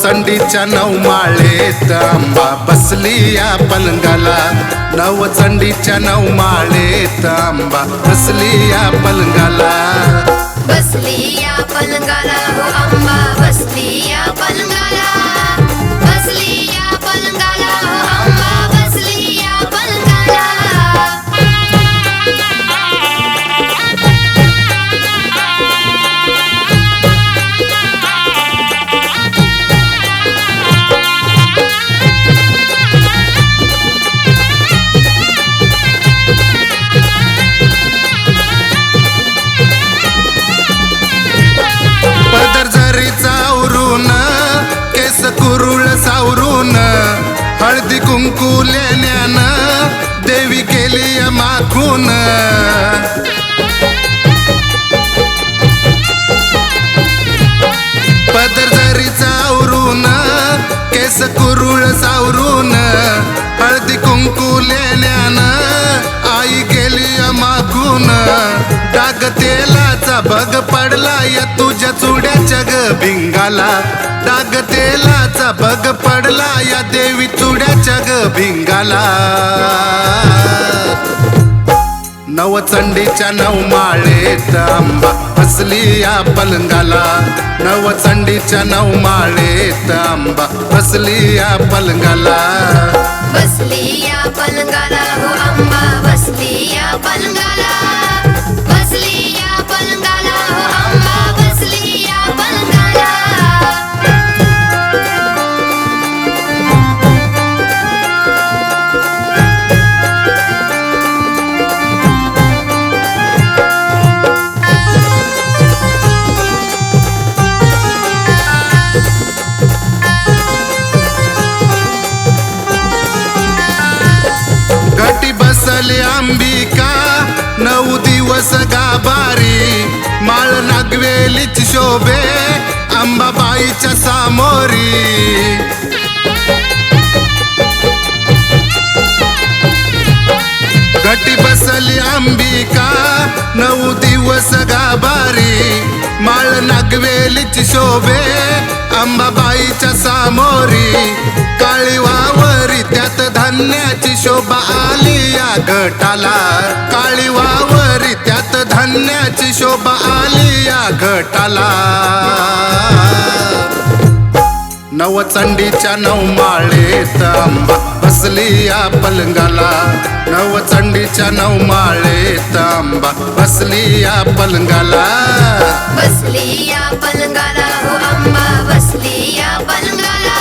नवचंडीच्या नऊ माळेत आंबा बसली या पलंगाला. नवचंडीच्या नऊ माळेत आंबा बसली या पलंगाला. बसली या पलंगाला हो आंबा. केली पदर जरी चावरून केस कुरुळ सावरून हळदी कुंकू लेण्यानं आई गेली मागून. डाग तेलाचा बग पडला या तुझ्या चुड्याच्या ग भिंगाला. डाग तेलाचा बग पडला या देवी चुड्याच्या ग भिंगाला. नवचंडीच्या नऊ माळेत आंबा बसली या पलंगाला. नवचंडीच्या नऊ माळेत आंबा बसली या पलंगाला. बसली या पलंगाला हो अंबा नागवेलीची शोभे अंबाबाईच्या सामोरी. घटी बसली अंबिका नऊ दिवस गाभारी. माळ नागवेलीची शोभे अंबाबाईच्या सामोरी. काळी वावरी त्यात धान्याची शोभा आली या घटाला. काळी वावरी त्यात धान्याची शोभा आली या घटाला. नवचंडीच्या नऊ माळेत आंबा बसली या पलंगाला. नवचंडीच्या नऊ माळेत आंबा बसली या पलंगाला. बसली या पलंगाला हो अंबा बसली या पलंगाला.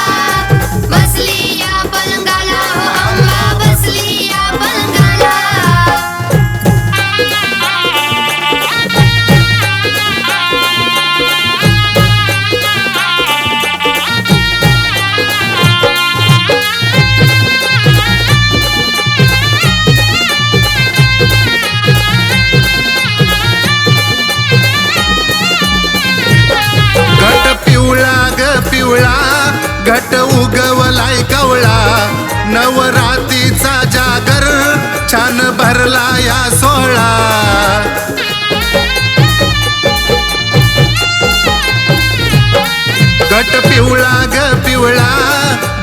घट पिवळा ग पिवळा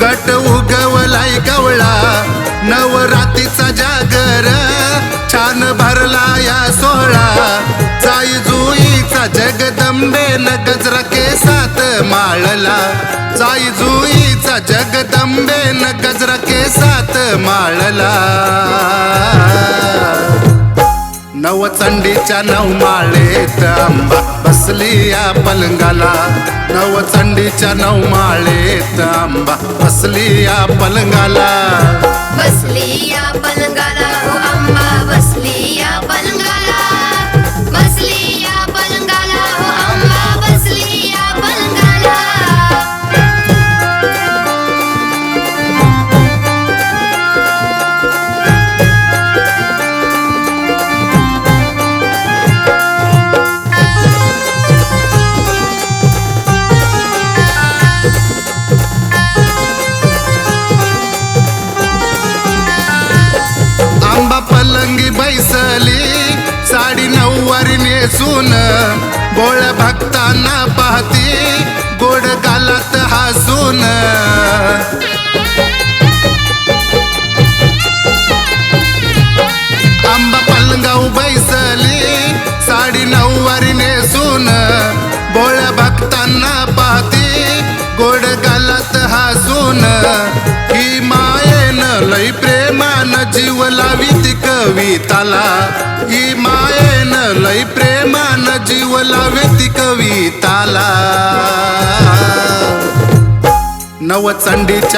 घट उगवलाय कवळा. नवरातीचा जागर छान भरला या सोहळा. जाई जुईचा जगदंबेन गजरा केसात माळला. जाई जुईचा जगदंबेन गजरा केसात माळला. नवचंडीच्या नऊ माळेत आंबा बसली या पलंगाला. नवचंडीच्या नऊ माळेत आंबा बसली या पलंगाला. बसली या पलंगाला हो बसली. नेसून बोळ भक्तांना पाहती गोड गालात हसून आंबा पलंगाव बैसली साडी नऊवारी नेसून. बोळ भक्तांना पाहती गोड गालात हसून ही मायेन लई प्रेमान जीव लावी ती कविताला ही मायेन लई प्रेमान जीव लावी ती कविताला.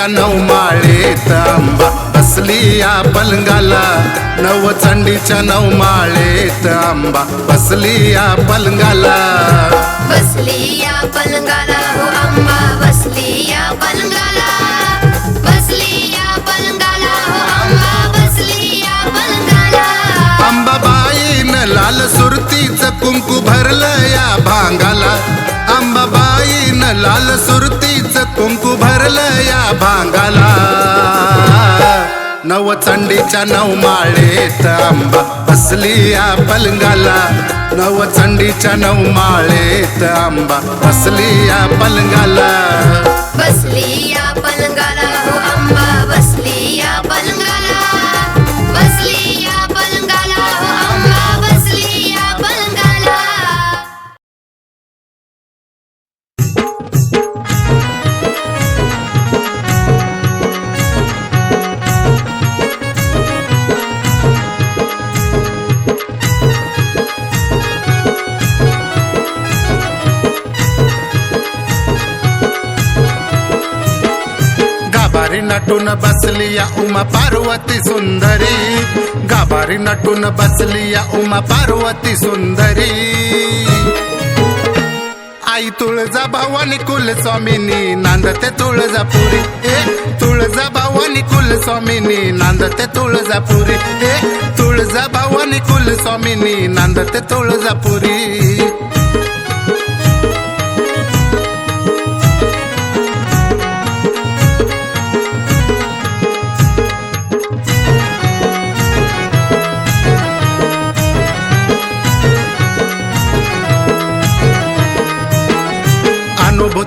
नऊ माळेत आंबा बसली या पलंगाला. नवचंडीच्या नवमाळेत आंबा बसली या पलंगाला. बसली या पलंगाला हो आंबा बसली या पलंगाला. लाल सुरतीचं कुंकू भरलं या भांगाला. अंबाबाईनं लाल सुरतीचं कुंकू भरलं या भांगाला. नवचंडीच्या नवमाळेत आंबा बसली या पलंगाला. नवचंडीच्या नवमाळेत आंबा बसली या पलंगाला. बसली या पलंगाला. नटून बसली या उमा पार्वती सुंदरी. गाभारी नटून बसली या उमा पार्वती सुंदरी. आई तुळजा भवानी कुल स्वामिनी नांदते तुळजापुरी. ए तुळजा भवानी कुल स्वामिनी नांदते तुळजापुरी. ए तुळजा भवानी कुल स्वामिनी नांदते तुळजापुरी.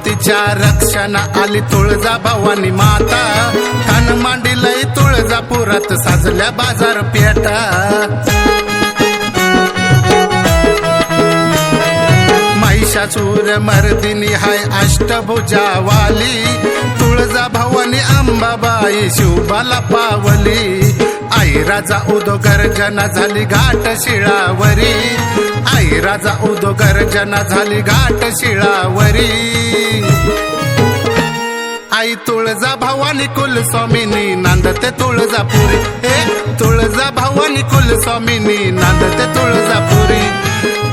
तिच्या रक्षण आली तुळजा भवानी माता. कान मांडीलय तुळजापुरात साजल्या बाजार पेटा. महिषासूर मर्दिनी हाय अष्टभुजा वाली तुळजा भवानी अंबाबाई शिवबाला पावली. आई राजा उदो गर्जना झाली घाट शिळावरी. आई राजा उदो गर्जना झाली घाट शिळावरी. आई तुळजा भवानी कुल स्वामिनी नांदते तुळजापुरी. हे तुळजा भवानी कुल स्वामिनी नांदते तुळजापुरी.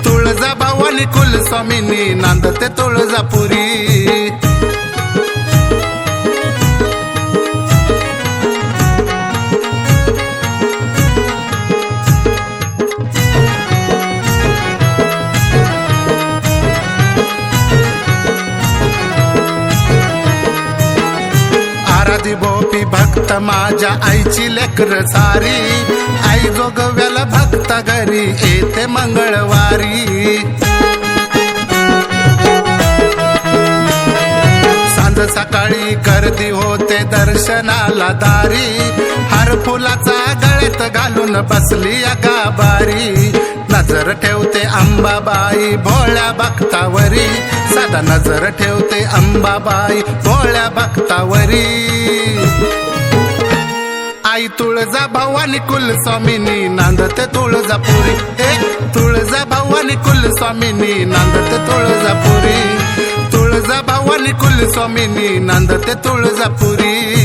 तुळजा भवानी कुल स्वामिनी नांदते तुळजापुरी. भक्त माझ्या आईची लेकर सारी. आई जोगव्याला भक्त घरी येते मंगळवारी. सांज सकाळी गर्दी होते दर्शनाला दारी. हर फुलाचा गळ्यात घालून बसली या गाभारी. नजर ठेवते अंबाबाई भोळ्या भक्तावरी. सदा नजर ठेवते अंबाबाई भोळ्या भक्तावरी. आई तुळजा भवानी कुल स्वामिनी नांदते तुळजापुरी. हे तुळजा भवानी कुल स्वामिनी नांदते तुळजापुरी. तुळजा भवानी कुल स्वामिनी नांदते तुळजापुरी.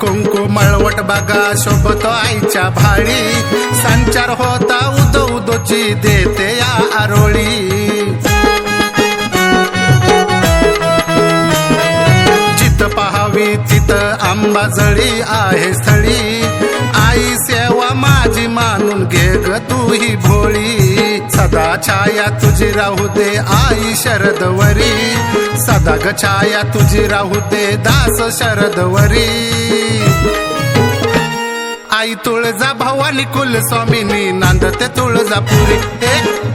कुंकू मळवट बागा सोबत आईच्या भाळी. संचार होता उदो उदोची देते या आरोळी. चित पहावी चित आंबाजळी आहे स्थळी. आई सेवा माझी मानून घे ग तू ही भोळी. सदा छाया तुझी राहू दे आई शरदवरी. सदा ग छाया तुझी राहू दे दास शरदवरी. आई तुळजा भवानी कुलस्वामिनी नांदते तुळजापुरी.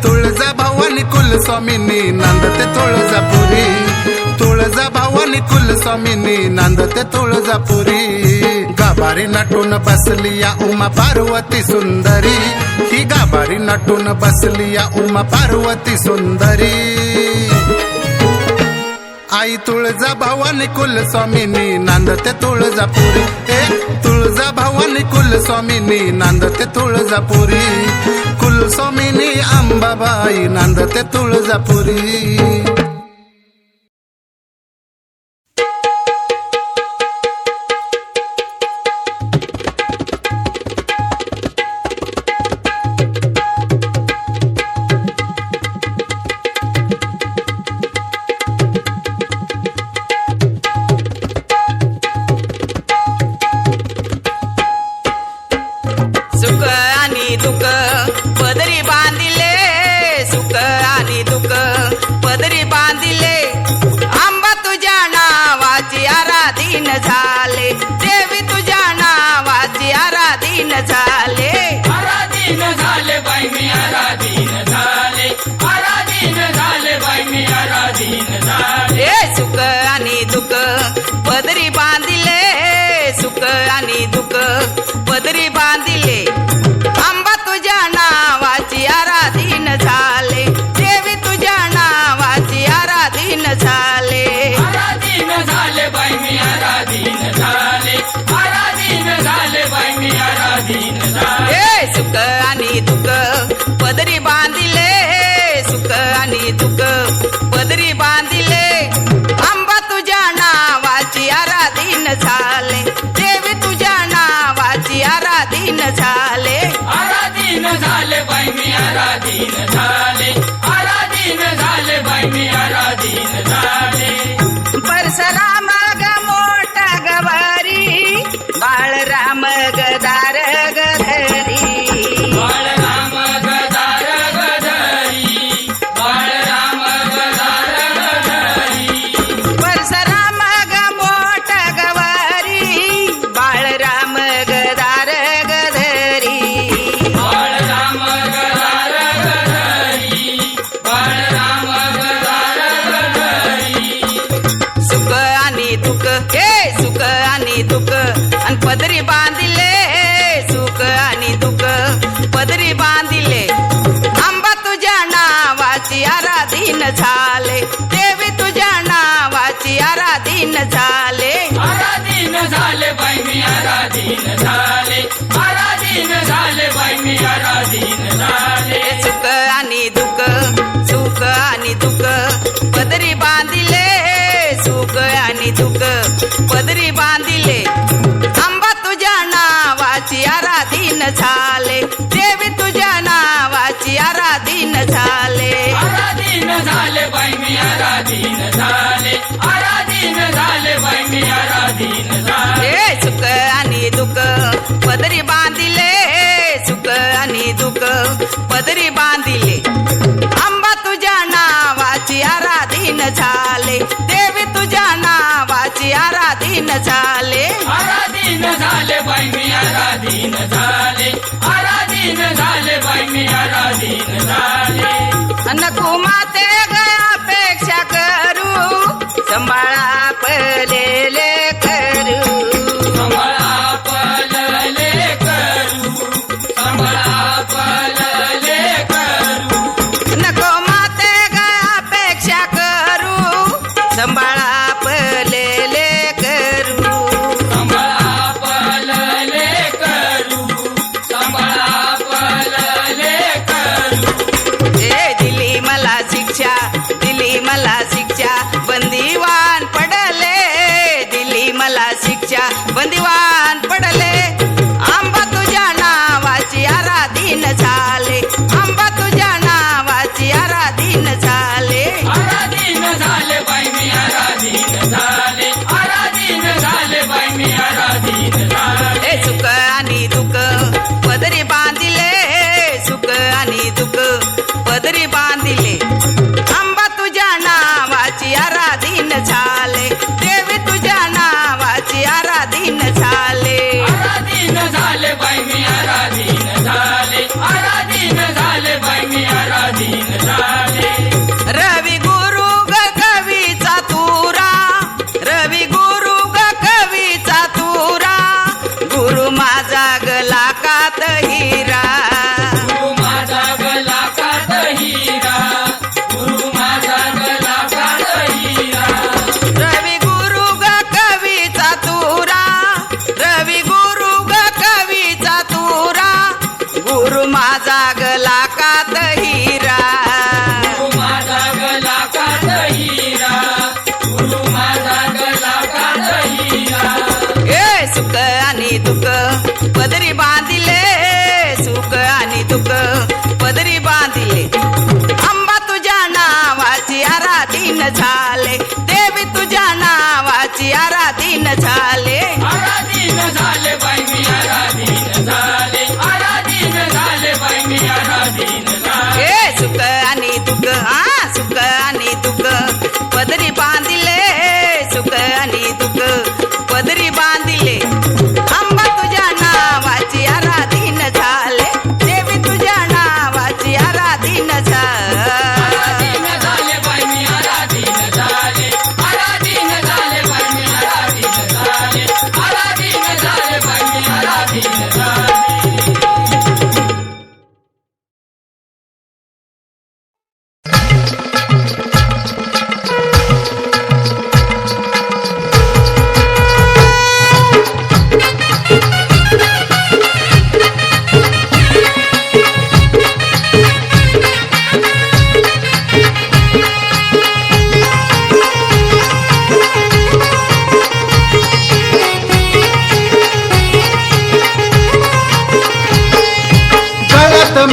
तुळजा भवानी कुलस्वामिनी नांदते तुळजापुरी. तुळजा भावानी कुलस्वामीनी नांदते तुळजापुरी. गाभारी नटून बसली या उमा पार्वती सुंदरी. ही गाभारी नटून बसली या उमा पार्वती सुंदरी. आई तुळजा भावानी कुलस्वामीनी नांदते तुळजापुरी. ए तुळजा भावानी कुलस्वामीनी नांदते तुळजापुरी. कुलस्वामिनी अंबाबाई नांदते तुळजापुरी. दुख पदरी बांधील सुख आणि दुःख सुख आणि दुःख पदरी बांधिले सुख आणि दुःख. my I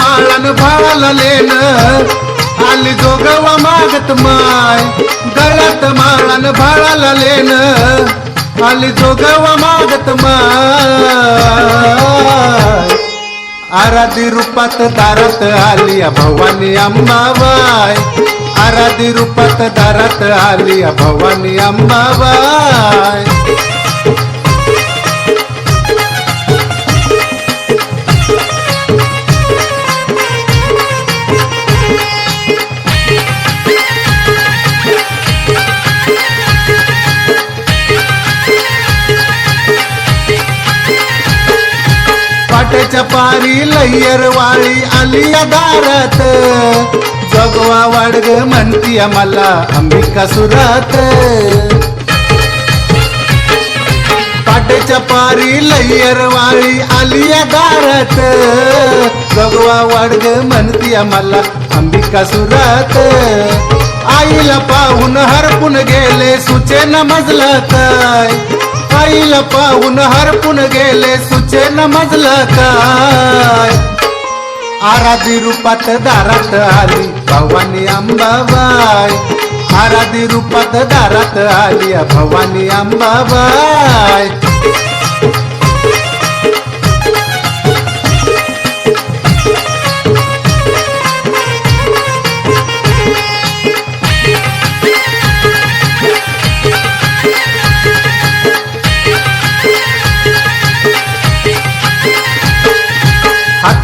माळन भाळाला लेन आली जोगवा मागत माय गळ्यात माळन भाळाला लेन आली जोगवा मागत माय. आराधी रूपात दारात आली भवानी अंबाबाय आराधी रूपात दारात आली भवानी अंबाबाय पाट्याच्या पारी लय्यर वाळी आली या दारात. जगवा वाडग म्हणती मला अंबिका सुरात. पाट्याच्या पारी लय्यर वाळी आली या दारात. जगवा वाडग म्हणती मला अंबिका सुरात. आईला पाहून हरपून गेले सुचे न मजला काय आईला पाहून हरपून गेले. सुचे न काय? आराधी रूपात दारात आली भवानी अंबाबाई. आराधी रूपात दारात आली भवानी अंबाबाई.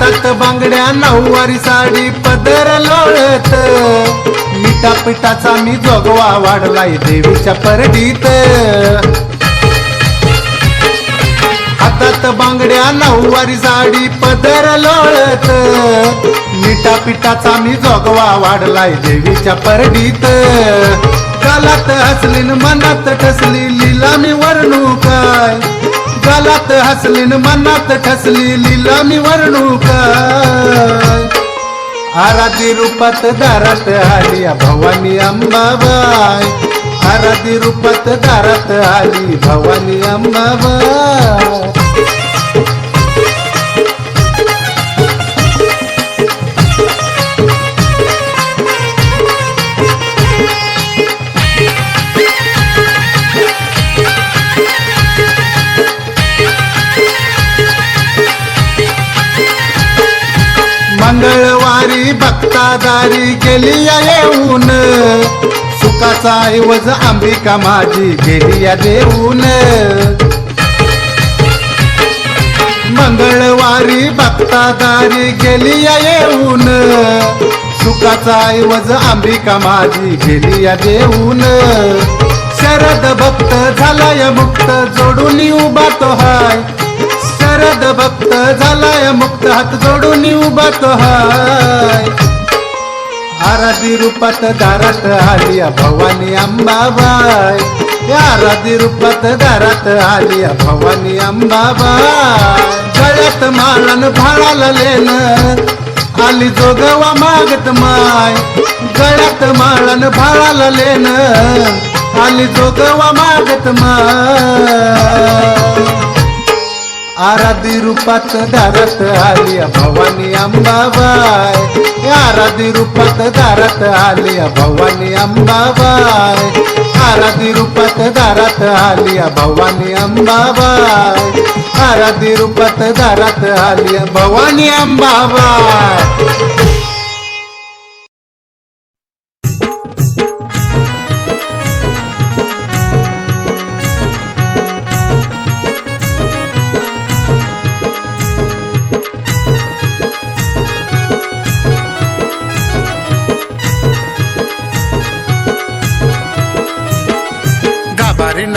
हातात बांगड्या नऊवारी साडी पदर लोळत. मिठा पिठाचा मी जोगवा वाढलाय देवीच्या परडीत. हातात बांगड्या नऊवारी साडी पदर लोळत. मिठा पिठाचा मी जोगवा वाढलाय देवीच्या परडीत. कालात हसलीन मनात ठसली लीला मी वर्णू काय? गालात हसलीन मनात ठसली लीला मी आराधी रूपात दारात आली भवानी अंबाबाई. आराधी रूपात दारात आली भवानी अंबाबाई. मंगळवारी भक्तादारी गेली येऊन सुखाचा ऐवज अंबिका माझी गेली या देऊन. मंगळवारी भक्तादारी गेली येऊन सुखाचा ऐवज अंबिका माझी गेली या देऊन. शरद भक्त झालाय मुक्त जोडून उभा तो हाय. शरद भक्त झालाय मुक्त हात जोडून उभा तो हाय. आराधी रूपात दारात आली भवानी अंबाबाई. आराधी रूपात दारात आली भवानी अंबाबाय गळ्यात मालन भाळाला लेन आली जोगवा मागत माय. गळ्यात माळन भाळाला लेन आणि जोगवा मागत माय. आराधी रूपात दारात आली भवानी अंबाबाय आराधी रूपात दारात आली भवानी अंबाबाय आराधी रूपात दारात आली भवानी अंबाबाय आराधी रूपात दारात आली भवानी अंबाबाय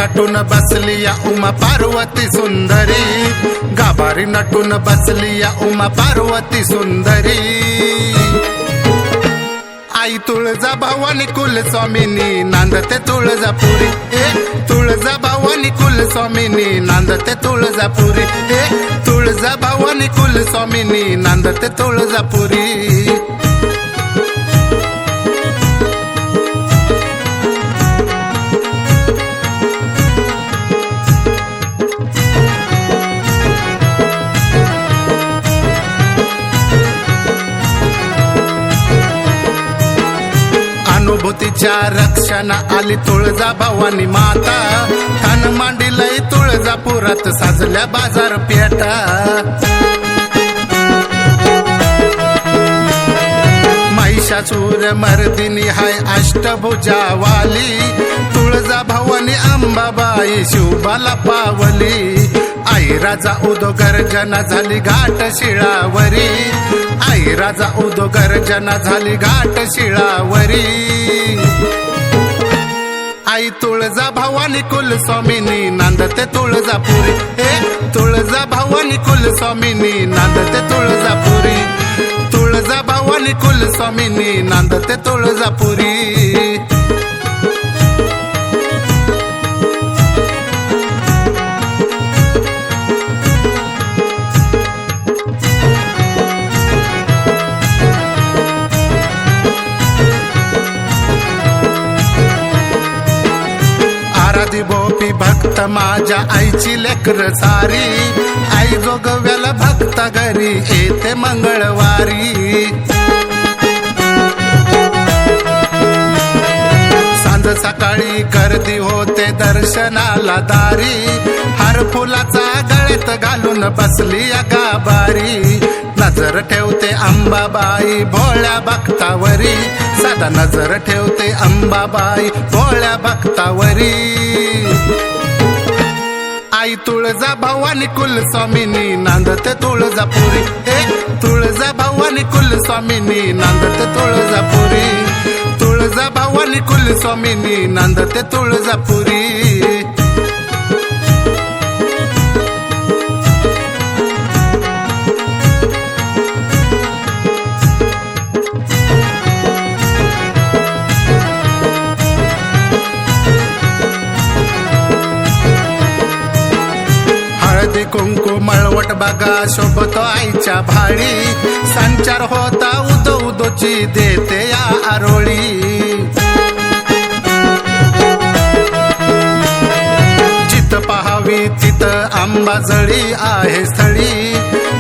नटून बसली या उमा पार्वती सुंदरी. गाभारी नटून बसली या उमा पार्वती सुंदरी. आई तुळजा भवानी कुल स्वामिनी नांदते तुळजापुरी. ए तुळजा भवानी कुल स्वामिनी नांदते तुळजापुरी. ए तुळजा भवानी कुल स्वामिनी नांदते तुळजापुरी. विभूतीच्या रक्षण आली तुळजा भवानी माता. कान मांडीलय तुळजापुरात साजल्या बाजार पेटा. महिषासूर मर्दिनी हाय अष्टभुजा वाली तुळजा भवानी अंबाबाई शिवबाला पावली. आई राजा उदो गर्जना झाली घाट शिळावरी. आई राजा उदो गर्जना झाली घाट शिळावरी. भवानी कुल स्वामिनी नांदते तुळजापुरी. हे तुळजा भवानी कुल स्वामिनी नांदते तुळजापुरी. तुळजा भवानी कुल स्वामिनी नांदते तुळजापुरी. आराधी भक्त माझ्या आईची लेकर सारी. आई जोगव्याला भक्त घरी येते मंगळवारी. सांज सकाळी गर्दी होते दर्शनाला दारी. हर फुलाचा गळ्यात घालून बसली या गाभारी. नजर ठेवते अंबाबाई भोळ्या भक्तावरी. सदा नजर ठेवते अंबाबाई भोळ्या भक्तावरी. आई तुळजा भवानी कुल स्वामिनी नांदते तुळजापुरी. हे तुळजा भवानी कुल स्वामिनी नांदते तुळजापुरी. तुळजा भवानी कुल स्वामिनी नांदते तुळजापुरी. कुंकू मळवट बघा शोभतो आईच्या भाळी. संचार होता उदो उदोची देते या आरोळी. चित पहावी तित आंबाजळी आहे स्थळी.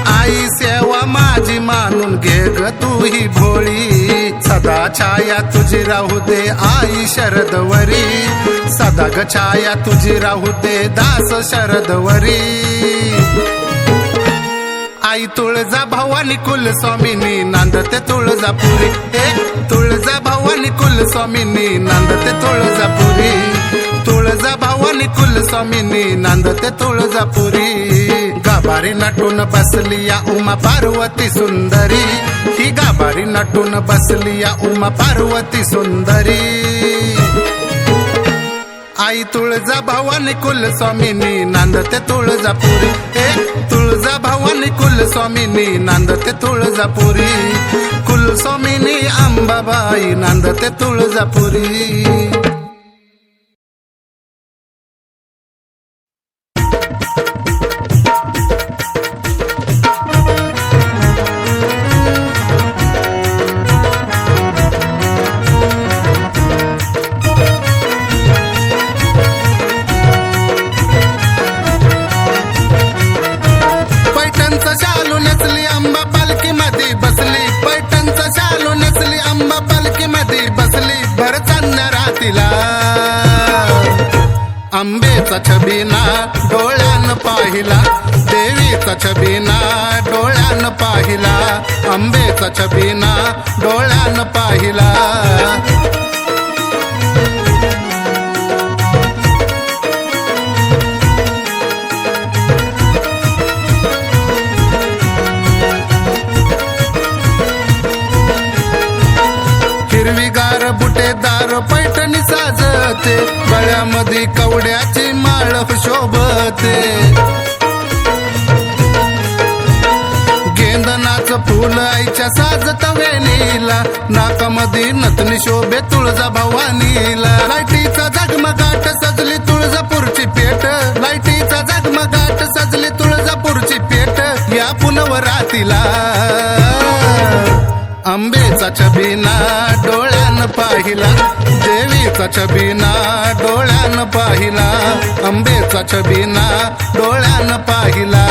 आई सेवा माझी मानून घे ग तू ही भोळी. सदा छाया तुझी राहू दे आई शरदवरी. सदा ग छाया तुझी राहू दे दास शरदवरी. आई तुळजा भवानी कुल स्वामिनी नांदते तुळजापुरी. तुळजा भवानी कुल स्वामिनी नांदते तुळजापुरी. तुळजा भावानी कुल स्वामिनी नांदते तुळजापुरी. गाभारी नटून बसली या उमा पार्वती सुंदरी. ही गाभारी नटून बसली या उमा पार्वती सुंदरी. आई तुळजा भावानी कुल स्वामिनी नांदते तुळजापुरी. ए तुळजा भावानी कुल स्वामिनी नांदते तुळजापुरी. कुल स्वामिनी अंबाबाई नांदते तुळजापुरी. आंबेचा छबीना डोळ्यान पाहिला. हिरवीगार बुटेदार पैठणी साजते गळ्यामध्ये कवड्याची माळ शोभते. फुल आईच्या साजत वेणीला नाकामध्ये नतनी शोभे तुळजा भवानीला. लाईटीचा जगमगाट सजली तुळजापूरची पेट. लाईटीचा जगमगाट सजली तुळजापूरची पेट. या पुनवरातीला. आंबेचा छबिना डोळ्यान पाहिला. देवीचा छबिना डोळ्यान पाहिला. आंबेचा छबिना डोळ्यान पाहिला.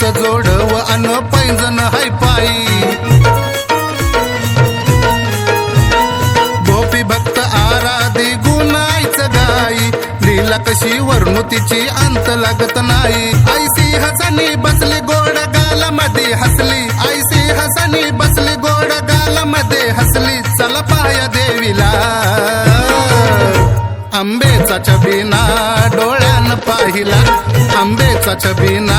चांदीचं जोडव अन पैंजन हाय पायी. गोपी भक्त आराधी गुणायच गाई. लीला कशी वर्णुतीची अंत लागत नाही. ऐसी हसनी बसली गोड गालामध्ये हसली. ऐसी हसनी बसली गोड गालामध्ये हसली. चला पाया देवीला. आंबेचा छबीना डोळ्यान पाहिला. आंबेचा छबीना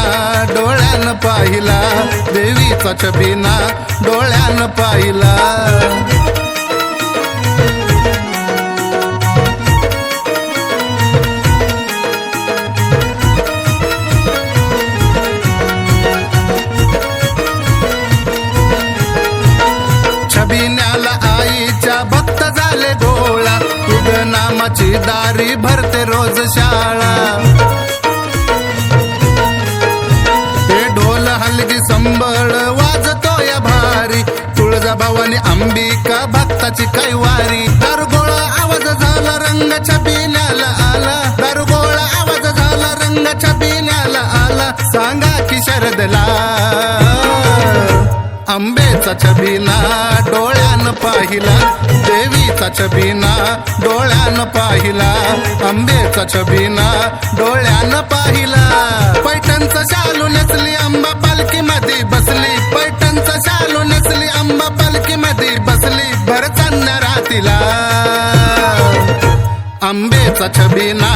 डोळ्यान पाहिला. देवीचा छबीना डोळ्यान पाहिला. दारी दारी भरते रोज शाळा. हे ढोल हलगी संबळ वाजतो या भारी. तुळजा भवानी अंबिका भक्ताची कैवारी. दरगोळा आवाज झाला रंग छपिल्याला आला. दरगोळा आवाज झाला रंग छपिल्याला आला. सांगा की शरदला आंबेचा छबिना डोळ्यान पाहिला देवीचा छबिना डोळ्यान पाहिला आंबेचा छबिना डोळ्यान पाहिला. पैठणचा शालू नसली आंबा पालखी मध्ये बसली. पैठणचा शालू नसली आंबा पालखी मध्ये बसली. भर रातीला आंबेचा छबीना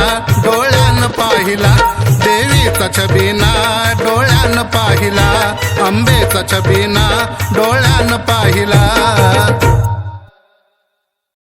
डोळ्यान पाहिला देवीचा छबीना डोळ्यान पाहिला आंबेचा छबीना डोळ्यान पाहिला.